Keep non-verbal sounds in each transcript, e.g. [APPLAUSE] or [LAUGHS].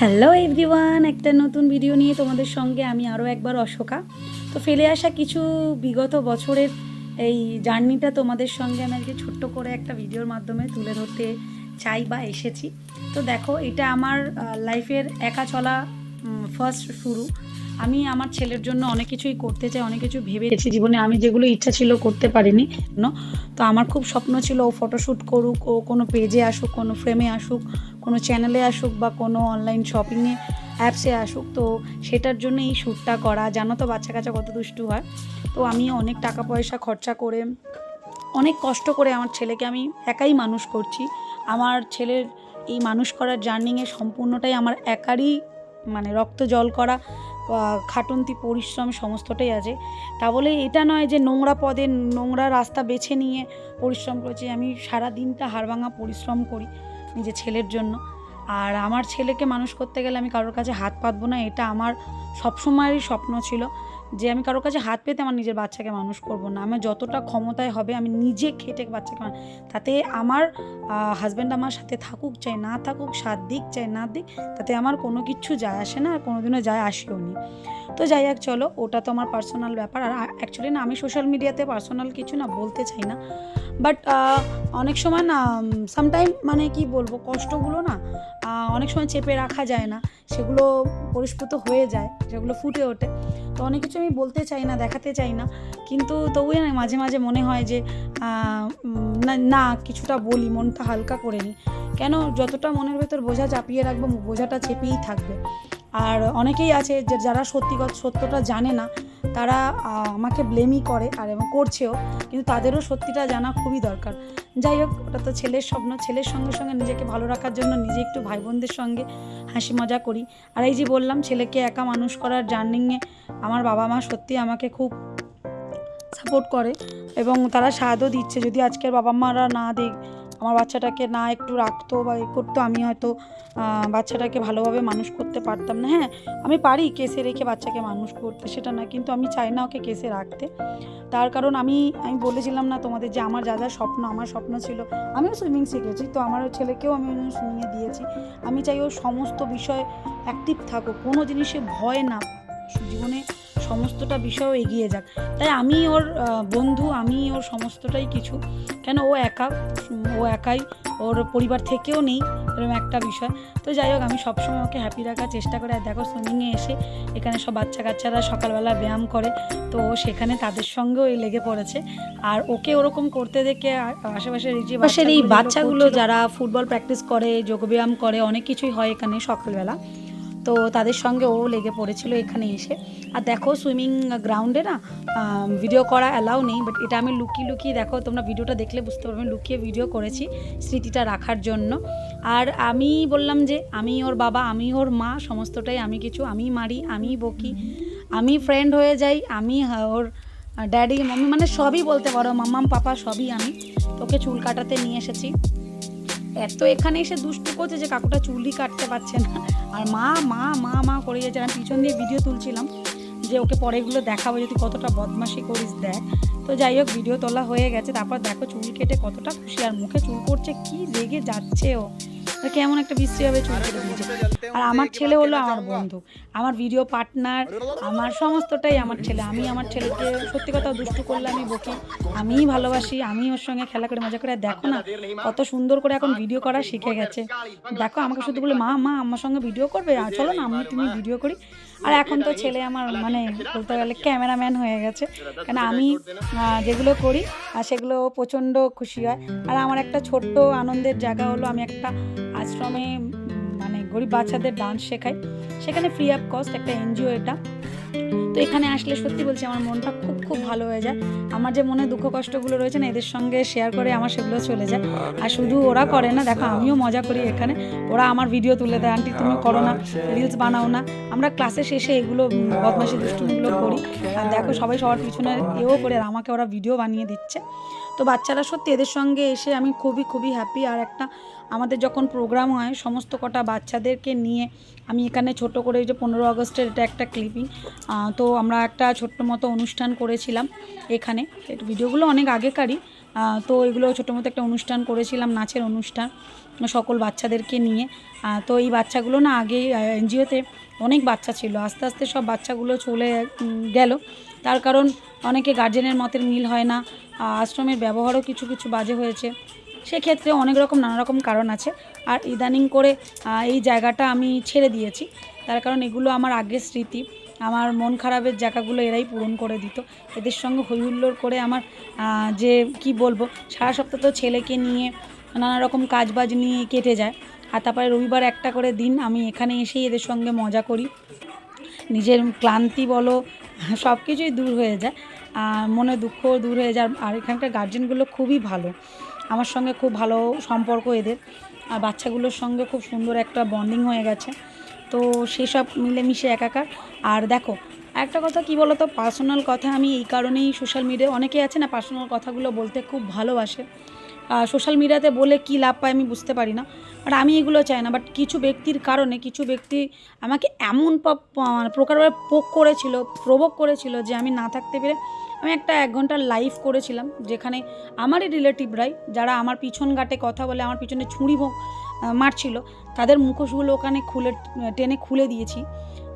Hello everyone একটা নতুন video নিয়ে তোমাদের সঙ্গে আমি আরও একবার অশোকা। তো ফেলে আসা কিছু বিগত বছরের এই জার্নিটা তোমাদের সঙ্গে আমি আজকে ছোট্ট করে একটা ভিডিওর মাধ্যমে তুলে ধরতে চাই বা এসেছি। তো দেখো, এটা আমার লাইফের একা চলা ফার্স্ট শুরু। আমি আমার ছেলের জন্য অনেক কিছুই করতে চাই, অনেক কিছু ভেবেছি জীবনে। আমি যেগুলো ইচ্ছা ছিল করতে পারিনি তো আমার খুব স্বপ্ন ছিল ও ফটোশ্যুট করুক, ও কোনো পেজে আসুক, কোনো ফ্রেমে আসুক, কোনো চ্যানেলে আসুক বা কোনো অনলাইন শপিংয়ে অ্যাপসে আসুক। তো সেটার জন্য এই শ্যুটটা করা, জানো তো বাচ্চা কাচ্চা কত দুষ্টু হয়। তো আমি অনেক টাকা পয়সা খরচা করে, অনেক কষ্ট করে আমার ছেলেকে আমি একাই মানুষ করছি। আমার ছেলের এই মানুষ করার জার্নিংয়ে সম্পূর্ণটাই আমার একারই মানে রক্ত জল করা। খাটন্তি, পরিশ্রম সমস্তটাই আছে। তা বলে এটা নয় যে নোংরা পদে নোংরা রাস্তা বেছে নিয়ে পরিশ্রম করেছি। আমি সারা দিনটা হাড়ভাঙা পরিশ্রম করি নিজের ছেলের জন্য। আর আমার ছেলেকে মানুষ করতে গেলে আমি কারোর কাছে হাত পাতবো না, এটা আমার সবসময়েরই স্বপ্ন ছিল। যে আমি কারোর কাছে হাত পেতে আমার নিজের বাচ্চাকে মানুষ করব না। আমার যতটা ক্ষমতায় হবে, আমি নিজে খেটে বাচ্চাকে তাতে আমার হাজব্যান্ড আমার সাথে থাকুক, চাই না থাকুক, সাত দিক, চাই না দিক, তাতে আমার কোনো কিছু যায় আসে না, আর কোনোদিনও যায় আসেও নি। তো যাই হোক, চলো, ওটা তো আমার পার্সোনাল ব্যাপার। আর অ্যাকচুয়ালি না, আমি সোশ্যাল মিডিয়াতে পার্সোনাল কিছু না, বলতে চাই না। বাট অনেক সময় না সামটাইম মানে কি বলব, কষ্টগুলো না অনেক সময় চেপে রাখা যায় না, সেগুলো পরিস্ফুট হয়ে যায় সেগুলো ফুটে ওঠে। তো অনেক কিছু আমি বলতে চাই না, দেখাতে চাই না, কিন্তু তবুই না মাঝে মাঝে মনে হয় যে না, কিছুটা বলি, মনটা হালকা করে নিই। কেন? যতটা মনের ভেতর বোঝা চাপিয়ে রাখব, বোঝাটা চেপেই থাকবে। আর অনেকেই আছে যে যারা সত্যি সত্যটা জানে না, তারা আমাকে ব্লেমই করে আর এবং করছেও, কিন্তু তাদেরও সত্যিটা জানা খুবই দরকার। যাই হোক, ওটা তো ছেলের স্বপ্ন। ছেলের সঙ্গে সঙ্গে নিজেকে ভালো রাখার জন্য নিজে একটু ভাই বোনদের সঙ্গে হাসি মজা করি। আর এই যে বললাম, ছেলেকে একা মানুষ করার জার্নিংয়ে আমার বাবা মা সত্যি আমাকে খুব সাপোর্ট করে এবং তারা সাহায্য দিচ্ছে। যদি আজকের বাবা মারা না দেখ আমার বাচ্চাটাকে না একটু রাখতো বা এ করতো, আমি হয়তো বাচ্চাটাকে ভালোভাবে মানুষ করতে পারতাম না। হ্যাঁ আমি পারি কেসে রেখে বাচ্চাকে মানুষ করতে, সেটা না, কিন্তু আমি চাই না ওকে কেসে রাখতে। তার কারণ আমি আমি বলেছিলাম না তোমাদের যে আমার যা যা স্বপ্ন, আমার স্বপ্ন ছিল। আমিও সুইমিং শিখেছি, তো আমার ছেলেকেও আমি সুইমিংয়ে দিয়েছি। আমি চাই ও সমস্ত বিষয় অ্যাক্টিভ থাকুক, কোনো জিনিসে ভয় না জীবনে সমস্তটা বিষয়ও এগিয়ে যাক। তাই আমি ওর বন্ধু আমি ওর সমস্তটাই কিছু। কেন ও একা ও একাই ওর পরিবার থেকেও নেই এরকম একটা বিষয়। তো যাই হোক আমি সবসময় ওকে হ্যাপি রাখার চেষ্টা করি। আর দেখো সুইমিংয়ে এসে এখানে সব বাচ্চা কাচ্চারা সকালবেলা ব্যায়াম করে। তো ও সেখানে তাদের সঙ্গেও লেগে পড়েছে। আর ওকে ওরকম করতে দেখে আশেপাশের এই যে পাশের এই বাচ্চাগুলো যারা ফুটবল প্র্যাকটিস করে যোগব্যায়াম করে অনেক কিছুই হয় এখানে সকালবেলা। তো তাদের সঙ্গে ও লেগে পড়েছিল এখানে এসে। আর দেখো সুইমিং গ্রাউন্ডে না ভিডিও করা অ্যালাউ নেই বাট এটা আমি লুকিয়ে লুকিয়ে দেখো, তোমরা ভিডিওটা দেখলে বুঝতে পারবে লুকিয়ে ভিডিও করেছি স্মৃতিটা রাখার জন্য। আর আমি বললাম যে, আমি ওর বাবা, আমি ওর মা, সমস্তটাই আমি কিছু, আমি মারি, আমি বকি, আমি ফ্রেন্ড হয়ে যাই, আমি ওর ড্যাডি মাম্মি মানে সবই বলতে পারো, মাম্মাম, পাপা, সবই আমি। তোকে চুল কাটাতে নিয়ে এসেছি। এত এখানে এসে দুষ্টু করছে যে কাকুটা চুলই কাটতে পারছে না। আর মা মা মা মা করে যাচ্ছে। আমি পিছন দিয়ে ভিডিও তুলছিলাম যে ওকে পরে এগুলো দেখাবো, যদি কতটা বদমাশি করিস, দেখ। তো যাই হোক ভিডিও তোলা হয়ে গেছে। তারপর দেখো চুল কেটে কতটা খুশি। আর মুখে চুল করছে কি রেগে যাচ্ছে ও। কেমন একটা বিশ্রীভাবে চুল কেটে দিয়েছে আর আমার ছেলে হলো আমার বন্ধু। আমার ভিডিও পার্টনার আমার সমস্তটাই আমার ছেলে। আমি আমার ছেলেকে সত্যি কথা দুষ্টু করলে আমি বকি। আমিই ভালোবাসি আমি ওর সঙ্গে খেলা করে, মজা করে। দেখো না, কত সুন্দর করে এখন ভিডিও করা শিখে গেছে। দেখো, আমাকে শুধু বলে, মা মা, আমার সঙ্গে ভিডিও করবে? চলো না আমি তুমি ভিডিও করি। আর এখন তো ছেলে আমার মানে বলতে গেলে ক্যামেরাম্যান হয়ে গেছে। কেন, আমি যেগুলো করি, আর সেগুলো প্রচণ্ড খুশি হয়। আর আমার একটা ছোট্ট আনন্দের জায়গা হলো, আমি একটা আশ্রমে মানে গরিব বাচ্চাদের ডান্স শেখায়। সেখানে ফ্রি অফ কস্ট একটা এনজিও এটা। তো এখানে আসলে সত্যি বলছি আমার মনটা খুব খুব ভালো হয়ে যায়। আমার যে মনে দুঃখ কষ্টগুলো রয়েছে না এদের সঙ্গে শেয়ার করে আমার সেগুলো চলে যায়। আর শুধু ওরা করে না দেখো আমিও মজা করি এখানে। ওরা আমার ভিডিও তুলে দেয় আন্টি তুমি করো না রিলস বানাও না। আমরা ক্লাসে শেষে এগুলো উম, বদমাশি দুষ্টুমিগুলো করি। আর দেখো সবাই সবার পিছনে এও করে আমাকে ওরা ভিডিও বানিয়ে দিচ্ছে। তো বাচ্চারা সত্যি এদের সঙ্গে এসে আমি খুবই খুবই হ্যাপি আর একটা আমাদের যখন প্রোগ্রাম হয় সমস্ত কটা বাচ্চাদেরকে নিয়ে আমি এখানে ছোট করে যে পনেরো আগস্টের এটা একটা ক্লিপিং তো আমরা একটা ছোট্ট মতো অনুষ্ঠান করেছিলাম এখানে। ভিডিওগুলো অনেক আগেকারই। তো এগুলো ছোটো মতো একটা অনুষ্ঠান করেছিলাম, নাচের অনুষ্ঠান সকল বাচ্চাদেরকে নিয়ে। তো এই বাচ্চাগুলো না আগে এনজিওতে অনেক বাচ্চা ছিল। আস্তে আস্তে সব বাচ্চাগুলো চলে গেল। তার কারণ অনেকে গার্জেনের মতের মিল হয় না। আশ্রমের ব্যবহারও কিছু কিছু বাজে হয়েছে। সেক্ষেত্রে অনেক রকম, নানা রকম কারণ আছে। আর ইদানিং করে এই জায়গাটা আমি ছেড়ে দিয়েছি। তার কারণ এগুলো আমার আগের স্মৃতি। আমার মন খারাপের জায়গাগুলো এরাই পূরণ করে দিত। এদের সঙ্গে হই হুল্লোড় করে আমার যে কি বলব, সারা সপ্তাহ তো ছেলেকে নিয়ে নানা রকম কাজ বাজ নিয়ে কেটে যায়। আর তারপরে রবিবার একটা করে দিন আমি এখানে এসেই এদের সঙ্গে মজা করি। নিজের ক্লান্তি বলো, সব কিছুই দূর হয়ে যায়। আর মনে দুঃখ দূর হয়ে যায়। আর এখানকার গার্জেনগুলো খুবই ভালো। আমার সঙ্গে খুব ভালো সম্পর্ক এদের। আর বাচ্চাগুলোর সঙ্গে খুব সুন্দর একটা বন্ডিং হয়ে গেছে। তো সেসব মিলেমিশে একাকার। আর দেখো একটা কথা কি বলো তো পার্সোনাল কথা আমি এই কারণেই সোশ্যাল মিডিয়া অনেকে আছে না পার্সোনাল কথাগুলো বলতে খুব ভালোবাসে। সোশ্যাল মিডিয়াতে বলে কী লাভ পায় আমি বুঝতে পারি না। বাট আমি এগুলো চাই না। বাট কিছু ব্যক্তির কারণে, কিছু ব্যক্তি আমাকে এমন মানে প্রকারভাবে পোক করেছিল প্রভোগ করেছিল যে আমি না থাকতে পেরে আমি একটা এক ঘণ্টার লাইভ করেছিলাম যেখানে আমারই রিলেটিভরাই যারা আমার পিছন ঘাটে কথা বলে, আমার পিছনে ছুঁড়ি মারছিল, তাদের মুখোশগুলো ওখানে খুলে, টেনে খুলে দিয়েছি।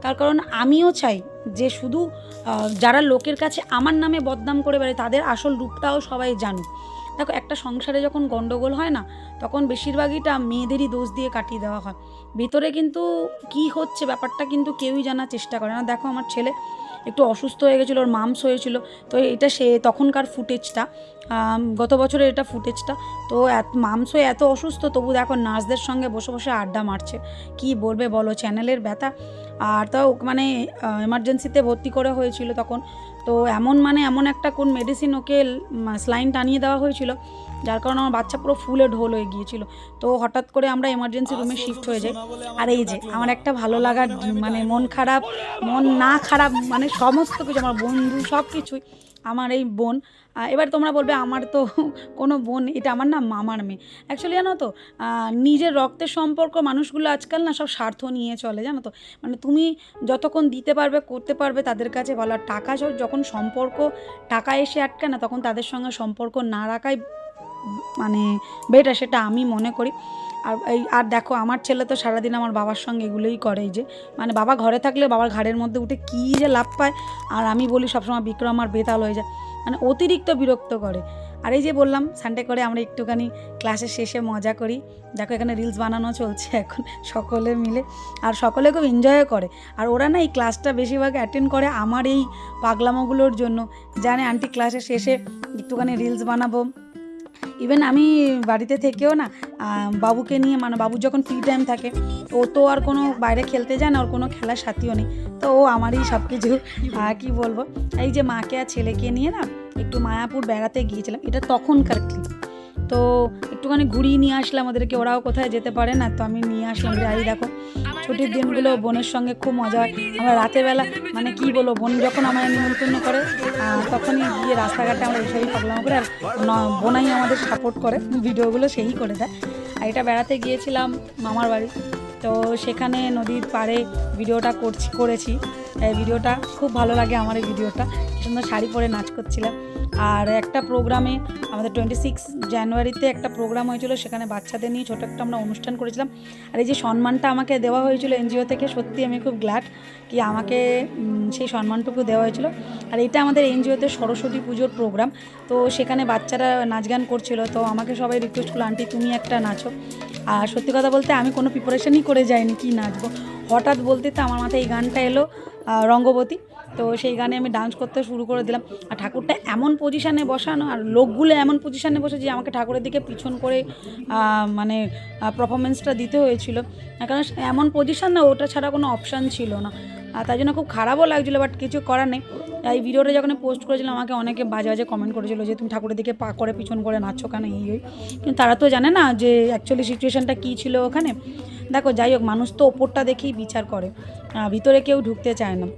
তার কারণ আমিও চাই যে শুধু যারা লোকের কাছে আমার নামে বদনাম করে বেড়ায়, তাদের আসল রূপটাও সবাই জানুক। দেখো, একটা সংসারে যখন গন্ডগোল হয় না, তখন বেশিরভাগইটা মেয়েদেরই দোষ দিয়ে কাটিয়ে দেওয়া হয়। ভেতরে কিন্তু কি হচ্ছে, ব্যাপারটা কিন্তু কেউই জানার চেষ্টা করে না। দেখো, আমার ছেলে একটু অসুস্থ হয়ে গেছিল, ওর মামস হয়েছিল। তো এটা সে তখনকার ফুটেজটা গত বছরের এটা ফুটেজটা। তো এত মামস এত অসুস্থ, তবু দেখো নার্সদের সঙ্গে বসে বসে আড্ডা মারছে। কি বলবে বলো, চ্যানেলের ব্যথা। আর তাও মানে এমার্জেন্সিতে ভর্তি করে হয়েছিল তখন। তো এমন মানে এমন একটা কোন মেডিসিন ওকে স্লাইন টানিয়ে দেওয়া হয়েছিল। যার কারণে আমার বাচ্চা পুরো ফুলে ঢোল হয়ে গিয়েছিল। তো হঠাৎ করে আমরা এমার্জেন্সি রুমে শিফট হয়ে যাই। আর এই যে আমার একটা ভালো লাগার মানে মন খারাপ মন না খারাপ মানে সমস্ত কিছু আমার বন্ধু সব কিছুই আমার এই বোন। এবার তোমরা বলবে আমার তো [LAUGHS] কোনো বোন এটা আমার না মামার মেয়ে। অ্যাকচুয়ালি জানো তো নিজের রক্তের সম্পর্ক মানুষগুলো আজকাল না সব স্বার্থ নিয়ে চলে জানো তো। মানে তুমি যতক্ষণ দিতে পারবে করতে পারবে তাদের কাছে ভালো আর টাকা যখন সম্পর্ক টাকা এসে আটকায় না তখন তাদের সঙ্গে সম্পর্ক না রাখাই মানে বেটার সেটা আমি মনে করি। আর এই, আর দেখো, আমার ছেলে তো সারাদিন আমার বাবার সঙ্গে এগুলোই করে যে মানে বাবা ঘরে থাকলে বাবার ঘাড়ের মধ্যে উঠে কী যে লাভ পায়। আর আমি বলি সবসময় বিক্রম আমার বেতাল হয়ে যায় মানে অতিরিক্ত বিরক্ত করে। আর এই যে বললাম সানডে করে আমরা একটুখানি ক্লাসের শেষে মজা করি। দেখো, এখানে রিলস বানানো চলছে এখন, সকলে মিলে। আর সকলে খুব এনজয়ও করে। আর ওরা না এই ক্লাসটা বেশিরভাগ অ্যাটেন্ড করে আমার এই পাগলামোগুলোর জন্য। জানে আন্টি ক্লাসের শেষে একটুখানি রিলস বানাবো। ইভেন আমি বাড়িতে থেকেও না বাবুকে নিয়ে মানে বাবু যখন ফ্রি টাইম থাকে, ও তো আর কোনো বাইরে খেলতে যায় না, ওর কোনো খেলার সাথীও নেই। তো ও আমারই সব কিছু কী বলব? এই যে মাকে আর ছেলেকে নিয়ে না, একটু মায়াপুর বেড়াতে গিয়েছিলাম, এটা তখনকার ক্লিপ তো একটুখানি ঘুরিয়ে নিয়ে আসলাম ওদেরকে। ওরাও কোথায় যেতে পারে না, তো আমি নিয়ে আসলাম যে দেখো, ছুটির দিনগুলো বোনের সঙ্গে খুব মজা হয়। আমরা রাতের বেলা মানে কি বলব, বোন যখন আমার নিমন্ত্রণ করে তখনই গিয়ে রাস্তাঘাটে আমরা এইসবই প্রবলেম করে আর বোনাই আমাদের সাপোর্ট করে, ভিডিওগুলো সেই করে দেয়। আর এটা বেড়াতে গিয়েছিলাম মামার বাড়ি। তো সেখানে নদীর পাড়ে ভিডিওটা করছি, করেছি। ভিডিওটা খুব ভালো লাগে আমার এই ভিডিওটা। সুন্দর শাড়ি পরে নাচ করছিলাম। আর একটা প্রোগ্রামে আমাদের টোয়েন্টি সিক্স জানুয়ারিতে একটা প্রোগ্রাম হয়েছিল, সেখানে বাচ্চাদের নিয়ে ছোটো একটা আমরা অনুষ্ঠান করেছিলাম। আর এই যে সম্মানটা আমাকে দেওয়া হয়েছিল এনজিও থেকে, সত্যি আমি খুব গ্ল্যাড কি আমাকে সেই সম্মানটুকু দেওয়া হয়েছিল। আর এটা আমাদের এনজিওতে সরস্বতী পুজোর প্রোগ্রাম। তো সেখানে বাচ্চারা নাচ গান করছিল। তো আমাকে সবাই রিকোয়েস্ট করল, আন্টি তুমি একটা নাচো। আর সত্যি কথা বলতে আমি কোনো প্রিপারেশনই করে যাইনি কি নাচবো। হঠাৎ বলতে তো আমার মাথায় এই গানটা এলো রঙ্গবতী। তো সেই গানে আমি ডান্স করতে শুরু করে দিলাম। আর ঠাকুরটা এমন পজিশানে বসানো আর লোকগুলো এমন পজিশানে বসে যে আমাকে ঠাকুরের দিকে পিছন করে মানে পারফরমেন্সটা দিতে হয়েছিল। কারণ এমন পজিশান না, ওটা ছাড়া কোনো অপশান ছিল না। আর তাই জন্য খুব খারাপও লাগছিল বাট কিছু করার নেই। এই ভিডিওটা যখন পোস্ট করেছিলাম, আমাকে অনেকে বাজে বাজে কমেন্ট করেছিল যে, তুমি ঠাকুরের দিকে পা করে পিছন করে নাচছো কেন? এই ওই কিন্তু তারা তো জানে না যে অ্যাকচুয়ালি সিচুয়েশানটা কী ছিল ওখানে। দেখো, যাই হোক, মানুষ তো ওপরটা দেখেই বিচার করে। ভিতরে কেউ ঢুকতে চায় না।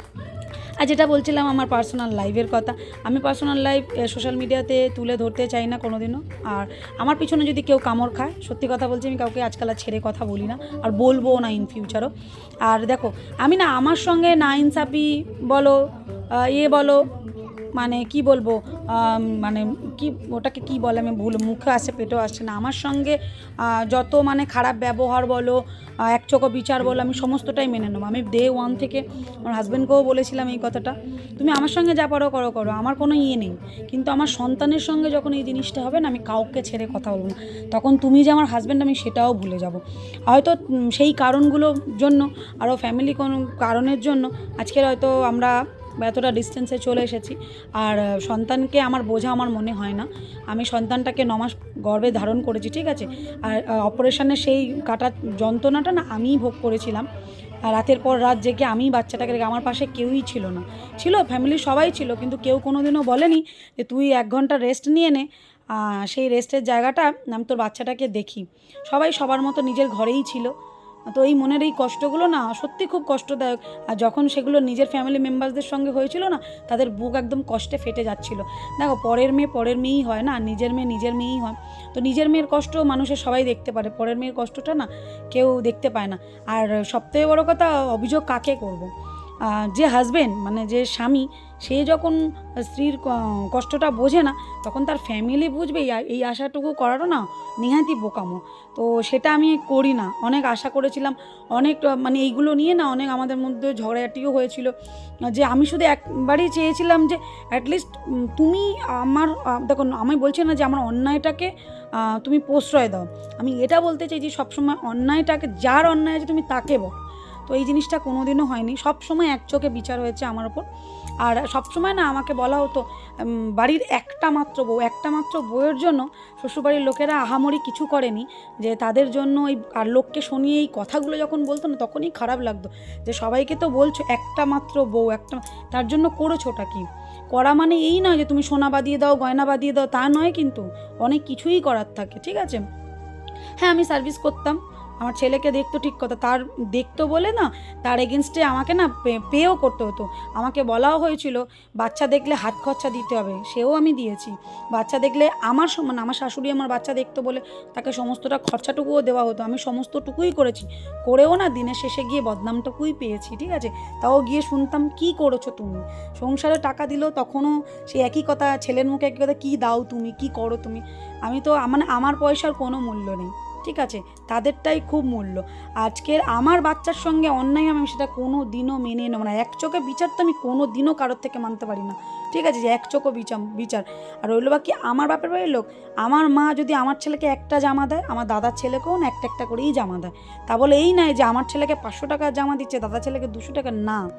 আর যেটা বলছিলাম আমার পার্সোনাল লাইফের কথা, আমি পার্সোনাল লাইফ সোশ্যাল মিডিয়াতে তুলে ধরতে চাই না কোনো দিনও আর আমার পিছনে যদি কেউ কামড় খায়, সত্যি কথা বলছি, আমি কাউকে আজকাল আর ছেড়ে কথা বলি না, আর বলব না ইন ফিউচারও আর দেখো, আমি না আমার সঙ্গে না ইনসাফি বলো ইয়ে বলো মানে কি বলব মানে কি, ওটাকে কি বলে আমি ভুল, মুখে আসে, পেটেও আসছে না। আমার সঙ্গে যত মানে খারাপ ব্যবহার বলো এক চোখো বিচার বলো, আমি সমস্তটাই মেনে নেব। আমি ডে ওয়ান থেকে আমার হাজব্যান্ডকেও বলেছিলাম এই কথাটা, তুমি আমার সঙ্গে যা পারো করো করো, আমার কোনো ইয়ে নেই। কিন্তু আমার সন্তানের সঙ্গে যখন এই জিনিসটা হবে না, আমি কাউকে ছেড়ে কথা বলব না। তখন তুমি যে আমার হাজব্যান্ড আমি সেটাও ভুলে যাব। হয়তো সেই কারণগুলোর জন্য, আরও ফ্যামিলি কোনো কারণের জন্য, আজকের হয়তো আমরা এতটা ডিস্টেন্সে চলে এসেছি। আর সন্তানকে আমার বোঝা আমার মনে হয় না। আমি সন্তানটাকে নমাস গর্বে ধারণ করেছি, ঠিক আছে? আর অপারেশনের সেই কাটার যন্ত্রণাটা না আমিই ভোগ করেছিলাম। রাতের পর রাত জেগে আমি বাচ্চাটাকে রেখে, আমার পাশে কেউই ছিল না। ছিল ফ্যামিলির সবাই ছিল, কিন্তু কেউ কোনো দিনও বলেনি যে, তুই এক ঘণ্টা রেস্ট নিয়ে নে। সেই রেস্টের জায়গাটা আমি তোর বাচ্চাটাকে দেখি। সবাই সবার মতো নিজের ঘরেই ছিল। তো এই মনের এই কষ্টগুলো না সত্যি খুব কষ্টদায়ক। আর যখন সেগুলো নিজের ফ্যামিলি মেম্বারসদের সঙ্গে হয়েছিল না, তাদের বুক একদম কষ্টে ফেটে যাচ্ছিল। দেখো, পরের মেয়ে পরের মেয়েই হয় না, নিজের মেয়ে নিজের মেয়েই হয়। তো নিজের মেয়ের কষ্ট মানুষের সবাই দেখতে পারে, পরের মেয়ের কষ্টটা না কেউ দেখতে পায় না। আর সবথেকে বড় কথা, অভিযোগ কাকে করব। যে হাজবেন্ড মানে যে স্বামী সে যখন স্ত্রীর কষ্টটা বোঝে না তখন তার ফ্যামিলি বুঝবে এই আশাটুকু করারও না নিহাতি বোকামো। তো সেটা আমি করি না। অনেক আশা করেছিলাম অনেক মানে এইগুলো নিয়ে না অনেক আমাদের মধ্যে ঝগড়াঝাটিও হয়েছিল। যে আমি শুধু একবারই চেয়েছিলাম যে অ্যাটলিস্ট তুমি আমার আহ, দেখো আমি বলছি না যে আমার অন্যায়টাকে তুমি প্রশ্রয় দাও। আমি এটা বলতে চাই যে সবসময় অন্যায়টাকে যার অন্যায় আছে তুমি তাকে বল। তো এই জিনিসটা কোনোদিনও হয়নি। সব সময় এক চোখে বিচার হয়েছে আমার ওপর। আর সবসময় না আমাকে বলা হতো বাড়ির একটা মাত্র বউ, একটা মাত্র বউয়ের জন্য শ্বশুরবাড়ির লোকেরা আহামরি কিছু করেনি। যে তাদের জন্য ওই আর লোককে শুনিয়ে এই কথাগুলো যখন বলতো না, তখনই খারাপ লাগতো। যে সবাইকে তো বলছো, একটা মাত্র বউ, একটা তার জন্য করেছোটা কি? করা মানে এই নয় যে তুমি সোনা বাদিয়ে দাও, গয়না বাদিয়ে দাও, তা নয় কিন্তু অনেক কিছুই করার থাকে, ঠিক আছে? হ্যাঁ আমি সার্ভিস করতাম। আমার ছেলেকে দেখতো ঠিক কথা, তার দেখতো বলে না, তার এগেনস্টে আমাকে না পেও করতে হতো। আমাকে বলাও হয়েছিল, বাচ্চা দেখলে হাত খরচা দিতে হবে, সেও আমি দিয়েছি। বাচ্চা দেখলে আমার সমান আমার শাশুড়ি আমার বাচ্চা দেখতো বলে তাকে সমস্তটা খরচাটুকুও দেওয়া হতো। আমি সমস্তটুকুই করেছি। করেও না দিনের শেষে গিয়ে বদনামটুকুই পেয়েছি, ঠিক আছে? তাও গিয়ে শুনতাম, কি করেছ তুমি? সংসারে টাকা দিলেও তখনও সেই একই কথা, ছেলের মুখে একই কথা, কী দাও তুমি? কি করো তুমি? আমি তো মানে আমার পয়সার কোনো মূল্য নেই। ঠিক আছে? তাদেরটাই খুব মূল্য। আজকের আমার বাচ্চার সঙ্গে অন্যায় আমি সেটা কোনো দিনও মেনে নেব না। এক চোখে বিচার তো আমি কোনো দিনও কারোর থেকে মানতে পারি না। ঠিক আছে? যে এক চোখও বিচার বিচার। আর রইল বাকি আমার বাপের বাড়ির লোক। আমার মা যদি আমার ছেলেকে একটা জামা দেয়, আমার দাদার ছেলেকেও না একটা একটা করেই জামা দেয়। তা বলে এই নয় যে আমার ছেলেকে পাঁচশো টাকা জামা দিচ্ছে দাদা ছেলেকে দুশো টাকা না।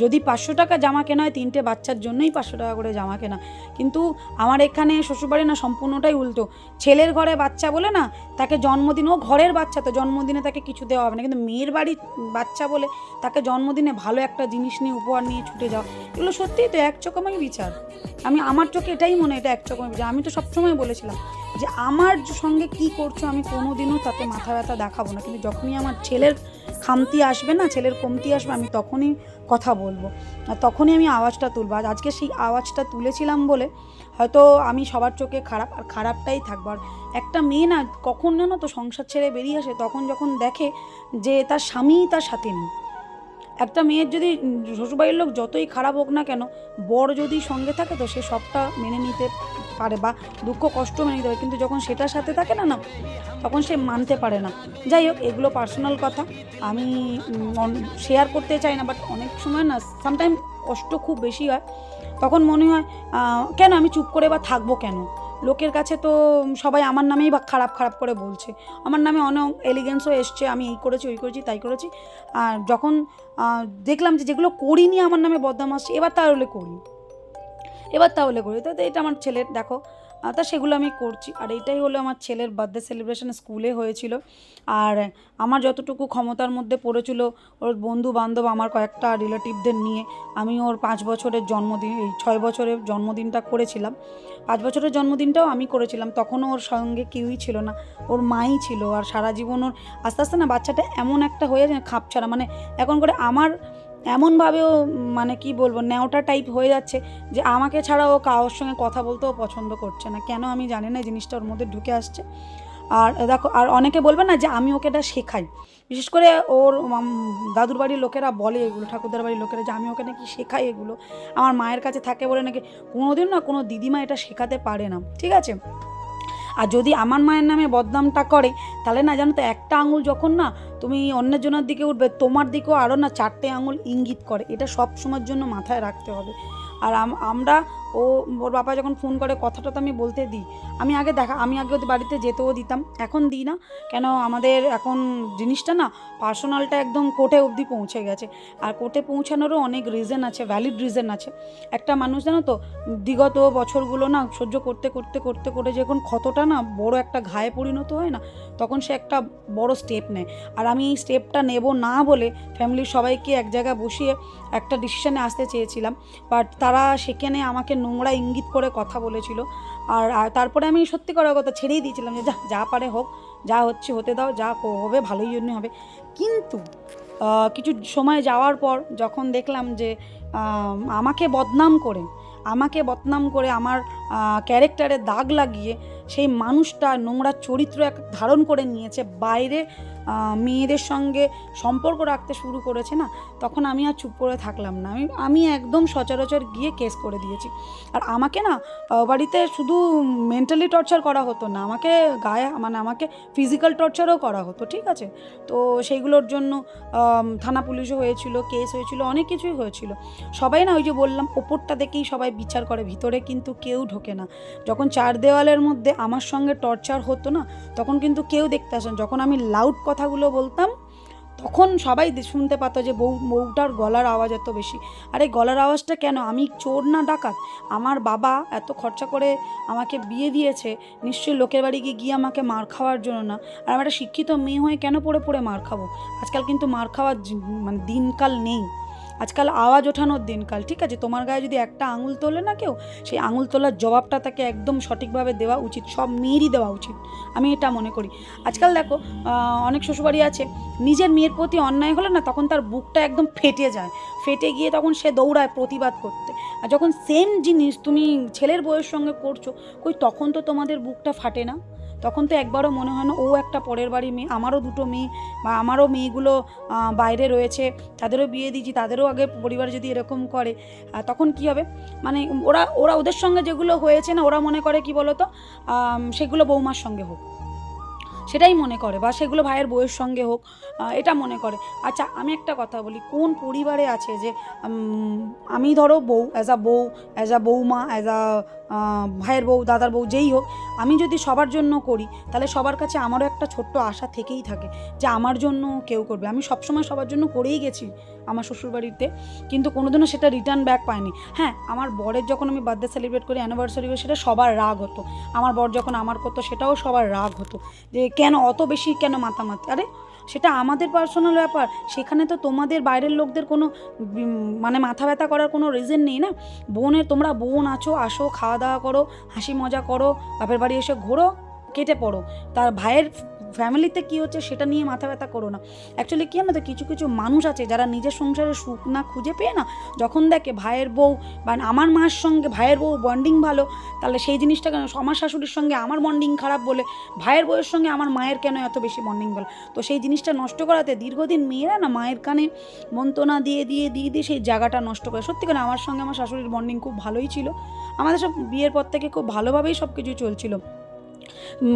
যদি পাঁচশো টাকা জামা কেনা হয়, তিনটে বাচ্চার জন্যই পাঁচশো টাকা করে জামা কেনা। কিন্তু আমার এখানে শ্বশুরবাড়ি না, সম্পূর্ণটাই উল্টো। ছেলের ঘরে বাচ্চা বলে না, তাকে জন্মদিন, ও ঘরের বাচ্চা তো, জন্মদিনে তাকে কিছু দেওয়া হবে না। কিন্তু মেয়ের বাড়ির বাচ্চা বলে, তাকে জন্মদিনে ভালো একটা জিনিস নিয়ে, উপহার নিয়ে ছুটে যাওয়া, এগুলো সত্যিই তো এক চোখময় বিচার। আমি, আমার চোখে এটাই মনে এটা এক চোখময় বিচার। আমি তো সবসময় বলেছিলাম যে আমার সঙ্গে কি করছ, আমি কোনোদিনও তাতে মাথা ব্যথা দেখাবো না। কিন্তু যখনই আমার ছেলের খামতি আসবে না, ছেলের কমতি আসবে, আমি তখনই কথা বলব। আর তখনই আমি আওয়াজটা তুলবো। আর আজকে সেই আওয়াজটা তুলেছিলাম বলে হয়তো আমি সবার চোখে খারাপ, আর খারাপটাই থাকব। আর একটা মেয়ে না, কখন যেন তো সংসার ছেড়ে বেরিয়ে আসে, তখন যখন দেখে যে তার স্বামীই তার সাথে নেই। একটা মেয়ের যদি শ্বশুরবাড়ির লোক যতই খারাপ হোক না কেন, বর যদি সঙ্গে থাকে তো সে সবটা মেনে নিতে পারে বা দুঃখ, কষ্ট মেনে নিতে পারে কিন্তু যখন সেটার সাথে থাকে না না, তখন সে মানতে পারে না। যাই হোক, এগুলো পার্সোনাল কথা। আমি শেয়ার করতে চাই না বাট অনেক সময় না সামটাইম কষ্ট খুব বেশি হয়। তখন মনে হয় কেন আমি চুপ করে বা থাকব কেন? লোকের কাছে তো সবাই আমার নামেই বা খারাপ খারাপ করে বলছে। আমার নামে অনেক এলিগেন্সও এসছে, আমি এই করেছি, ওই করেছি, তাই করেছি। আর যখন দেখলাম যে যেগুলো করিনি, আমার নামে বদনাম আসছে, এবার তাহলে করি। এবার তাহলে করি তো এটা আমার ছেলের, দেখো তা সেগুলো আমি করছি। আর এইটাই হলো আমার ছেলের বার্থডে সেলিব্রেশন স্কুলে হয়েছিল। আর আমার যতটুকু ক্ষমতার মধ্যে পড়েছিল, ওর বন্ধু বান্ধব আমার কয়েকটা রিলেটিভদের নিয়ে, আমি ওর পাঁচ বছরের জন্মদিন, এই ছয় বছরের জন্মদিনটা করেছিলাম। পাঁচ বছরের জন্মদিনটাও আমি করেছিলাম। তখনও ওর সঙ্গে কেউই ছিল না। ওর মাই ছিল। আর সারা জীবন ওর, আস্তে আস্তে না বাচ্চাটা এমন একটা হয়ে যায় খাপ ছাড়া মানে এখন করে আমার এমনভাবেও মানে কি বলব, ন্যাওটা টাইপ হয়ে যাচ্ছে যে আমাকে ছাড়া ও কারোর সঙ্গে কথা বলতেও পছন্দ করছে না। কেন আমি জানি না জিনিসটা ওর মধ্যে ঢুকে আসছে। আর দেখো, আর অনেকে বলবে না যে আমি ওকে এটা শেখাই। বিশেষ করে ওর দাদুর বাড়ির লোকেরা বলে এগুলো, ঠাকুরদার বাড়ির লোকেরা যে আমি ওকে নাকি শেখাই এগুলো। আমার মায়ের কাছে থাকে বলে নাকি কোনোদিন না কোনো দিদিমা এটা শেখাতে পারে না, ঠিক আছে? আর যদি আমার মায়ের নামে বদনামটা করে, তাহলে না জানো তো একটা আঙুল যখন না তুমি অন্যজনের জনের দিকে উঠবে, তোমার দিকেও আরও না চারটে আঙুল ইঙ্গিত করে। এটা সব সময়ের জন্য মাথায় রাখতে হবে। আর আম- আমরা ও, ওর বাবা যখন ফোন করে, কথাটা তো আমি বলতে দিই। আমি আগে দেখা, আমি আগে ওদের বাড়িতে যেতেও দিতাম। এখন দিই না। কেন আমাদের এখন জিনিসটা না পার্সোনালটা একদম কোর্টে অবধি পৌঁছে গেছে। আর কোর্টে পৌঁছানোরও অনেক রিজন আছে ভ্যালিড রিজন আছে। একটা মানুষ জানো তো, বিগত বছরগুলো না, সহ্য করতে করতে করতে, করে যখন ক্ষতটা না, বড় একটা ঘায়ে পরিণত হয় না, তখন সে একটা বড় স্টেপ নেয়। আর আমি এই স্টেপটা নেব না বলে ফ্যামিলির সবাইকে এক জায়গায় বসিয়ে একটা ডিসিশনে আসতে চেয়েছিলাম। বাট তারা সেখানে আমাকে নোংরা ইঙ্গিত করে কথা বলেছিল। আর তারপরে আমি সত্যি করার কথা ছেড়েই দিয়েছিলাম যে, যা যা পারে হোক, যা হচ্ছে হতে দাও, যা হবে, ভালোই জন্য হবে। কিন্তু কিছু সময় যাওয়ার পর যখন দেখলাম যে আমাকে বদনাম করে, আমাকে বদনাম করে আমার ক্যারেক্টারে দাগ লাগিয়ে সেই মানুষটা নোংরা চরিত্র এক ধারণ করে নিয়েছে। বাইরে মেয়েদের সঙ্গে সম্পর্ক রাখতে শুরু করেছে না? তখন আমি আর চুপ করে থাকলাম না। আমি আমি একদম সচরাচর গিয়ে কেস করে দিয়েছি। আর আমাকে না বাড়িতে শুধু মেন্টালি টর্চার করা হতো না। আমাকে গায়ে মানে আমাকে ফিজিক্যাল টর্চারও করা হতো, ঠিক আছে? তো সেইগুলোর জন্য থানা পুলিশও হয়েছিল, কেস হয়েছিল, অনেক কিছুই হয়েছিল। সবাই না ওই যে বললাম, ওপরটা দেখেই সবাই বিচার করে, ভিতরে কিন্তু কেউ ঢোকে না। যখন চার দেওয়ালের মধ্যে আমার সঙ্গে টর্চার হতো না, তখন কিন্তু কেউ দেখতে আসেন যখন আমি লাউড কথাগুলো বলতাম, তখন সবাই শুনতে পাতো যে বউ বউটার গলার আওয়াজ এত বেশি। আরে গলার আওয়াজটা কেন? আমি চোর না ডাকাত? আমার বাবা এত খরচা করে আমাকে বিয়ে দিয়েছে, নিশ্চয়ই লোকের বাড়ি গিয়ে গিয়ে আমাকে মার খাওয়ার জন্য না। আর আমি একটা শিক্ষিত মেয়ে হয়ে কেন পড়ে পড়ে মার খাব? আজকাল কিন্তু মার খাওয়ার মানে দিনকাল নেই। আজকাল আওয়াজ ওঠানোর দিনকাল, ঠিক আছে? তোমার গায়ে যদি একটা আঙুল তোলে না কেউ, সেই আঙুল তোলার জবাবটা তাকে একদম সঠিকভাবে দেওয়া উচিত, সব মেয়েরই দেওয়া উচিত। আমি এটা মনে করি। আজকাল দেখো অনেক শ্বশুরবাড়ি আছে, নিজের মেয়ের প্রতি অন্যায় হলে না তখন তার বুকটা একদম ফেটে যায়। ফেটে গিয়ে তখন সে দৌড়ায় প্রতিবাদ করতে। আর যখন সেম জিনিস তুমি ছেলের বউয়ের সঙ্গে করছ, কই তখন তো তোমাদের বুকটা ফাটে না? তখন তো একবারও মনে হয় না, ও একটা পরের বাড়ি মেয়ে, আমারও দুটো মেয়ে বা আমারও মেয়েগুলো বাইরে রয়েছে, তাদেরও বিয়ে দিয়েছি, তাদেরও আগে পরিবার যদি এরকম করে তখন কি হবে? মানে ওরা ওরা ওদের সঙ্গে যেগুলো হয়েছে না, ওরা মনে করে কি বলতো? সেগুলো বৌমার সঙ্গে হোক। সেটাই মনে করে বা সেগুলো ভাইয়ের বইয়ের সঙ্গে হোক এটা মনে করে। আচ্ছা আমি একটা কথা বলি, কোন পরিবারে আছে যে আমি ধরো বউ অ্যাজ আ বউ অ্যাজ আ বৌমা অ্যাজ আ ভাইয়ের বউ, দাদার বউ, যেই হোক, আমি যদি সবার জন্য করি, তাহলে সবার কাছে আমারও একটা ছোট্ট আশা থেকেই থাকে যে আমার জন্য কেউ করবে। আমি সবসময় সবার জন্য করেই গেছি। আমার শ্বশুরবাড়িতে, কিন্তু কোনোদিনও সেটা রিটার্ন ব্যাক পায়নি। হ্যাঁ আমার বরের যখন আমি বার্থডে সেলিব্রেট করি অ্যানিভার্সারি করি সেটা সবার রাগ হতো। আমার বর যখন আমার করতো, সেটাও সবার রাগ হতো। যে কেন অত বেশি কেন মাতামাতি? আরে, সেটা আমাদের পার্সোনাল ব্যাপার। সেখানে তো তোমাদের বাইরের লোকদের কোনো মানে মাথা ব্যথা করার কোনো রিজন নেই না? বোনের, তোমরা বোন আছো, আসো, খাওয়া দাওয়া করো, হাসি মজা করো, বাপের বাড়ি এসে ঘোরো, কেটে পড়ো। তার ভাইয়ের ফ্যামিলিতে কী হচ্ছে সেটা নিয়ে মাথা ব্যথা করো না। অ্যাকচুয়ালি কী না তো, কিছু কিছু মানুষ আছে যারা নিজের সংসারে সুখ না খুঁজে পেয়ে না, যখন দেখে ভাইয়ের বউ বা আমার মার সঙ্গে ভাইয়ের বউ বন্ডিং ভালো, তাহলে সেই জিনিসটা কেন? আমার শাশুড়ির সঙ্গে আমার বন্ডিং খারাপ বলে, ভাইয়ের বউয়ের সঙ্গে আমার মায়ের কেন এত বেশি বন্ডিং ভালো? তো সেই জিনিসটা নষ্ট করাতে দীর্ঘদিন মেয়েরা না মায়ের কানে মন্তনা দিয়ে দিয়ে দিয়ে দিয়ে সেই জায়গাটা নষ্ট করে। সত্যি করে আমার সঙ্গে আমার শাশুড়ির বন্ডিং খুব ভালোই ছিল। আমাদের সব বিয়ের পর থেকে খুব ভালোভাবেই সব কিছু চলছিল।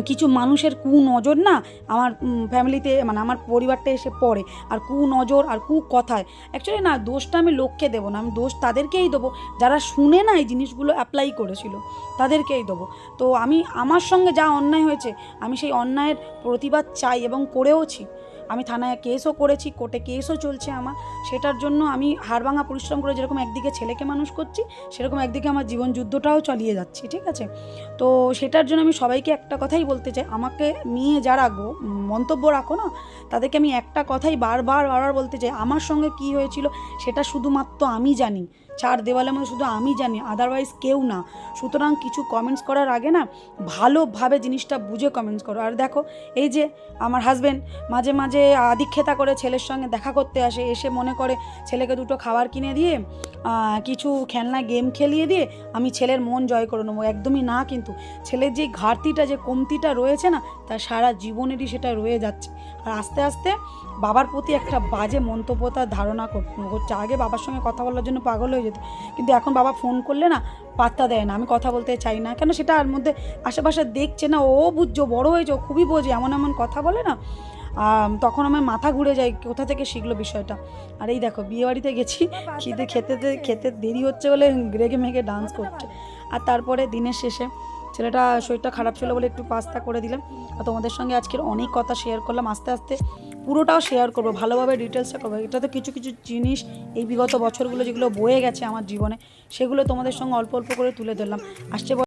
কিছু মানুষের কু নজর না আমার ফ্যামিলিতে মানে আমার পরিবারটা এসে পড়ে। আর কু নজর আর কু কথায় অ্যাকচুয়ালি না, দোষটা আমি লোককে দেবো না, আমি দোষ তাদেরকেই দেবো। যারা শুনে না এই জিনিসগুলো অ্যাপ্লাই করেছিল, তাদেরকেই দেবো। তো আমি, আমার সঙ্গে যা অন্যায় হয়েছে, আমি সেই অন্যায়ের প্রতিবাদ চাই এবং করেওছি। আমি থানায় কেসও করেছি, কোর্টে কেসও চলছে আমার। সেটার জন্য আমি হাড়ভাঙা পরিশ্রম করে যেরকম একদিকে ছেলেকে মানুষ করছি, সেরকম একদিকে আমার জীবন যুদ্ধটাও চালিয়ে যাচ্ছি, ঠিক আছে? তো সেটার জন্য আমি সবাইকে একটা কথাই বলতে চাই। আমাকে নিয়ে যারা মন্তব্য রাখো না, তাদেরকে আমি একটা কথাই বারবার বারবার বলতে চাই। আমার সঙ্গে কি হয়েছিল, সেটা শুধুমাত্র আমি জানি। চার দেওয়ালের মধ্যে শুধু আমি জানি আদারওয়াইজ কেউ না। সুতরাং কিছু কমেন্টস করার আগে না, ভালোভাবে জিনিসটা বুঝে কমেন্টস করো। আর দেখো, এই যে আমার হাজব্যান্ড মাঝে মাঝে আদিক্ষেতা করে ছেলের সঙ্গে দেখা করতে আসে, এসে মনে করে ছেলেকে দুটো খাবার কিনে দিয়ে কিছু খেলনা গেম খেলিয়ে দিয়ে আমি ছেলের মন জয় করে নেব। একদমই না কিন্তু, ছেলের যে ঘাটতিটা, যে কমতিটা রয়েছে না, তা সারা জীবনেরই সেটা রয়ে যাচ্ছে। আর আস্তে আস্তে বাবার প্রতি একটা বাজে মন্তব্য তার ধারণা কর- হচ্ছে আগে বাবার সঙ্গে কথা বলার জন্য পাগল হয়ে যেত। কিন্তু এখন বাবা ফোন করলে না, পাত্তা দেয় না। আমি কথা বলতে চাই না। কেন সেটা আর মধ্যে আশেপাশে দেখছে না, ও বুঝছ বড় হয়েছে খুবই বোঝে, এমন এমন কথা বলে না। তখন আমার মাথা ঘুরে যায় কোথা থেকে শিখলো বিষয়টা। আর এই দেখো, বিয়ে বাড়িতে গেছি, খিদে খেতে খেতে দেরি হচ্ছে বলে রেগে মেগে ডান্স করছে। আর তারপরে দিনের শেষে ছেলেটা শরীরটা খারাপ ছিল বলে একটু পাস্তা করে দিলাম। আর তোমাদের সঙ্গে আজকের অনেক কথা শেয়ার করলাম। আস্তে আস্তে পুরোটাও শেয়ার করব, ভালোভাবে ডিটেলসটা করব। এটা তো কিছু কিছু জিনিস এই বিগত বছরগুলো যেগুলো বয়ে গেছে আমার জীবনে, সেগুলো তোমাদের সঙ্গে অল্প অল্প করে তুলে ধরলাম। আসছে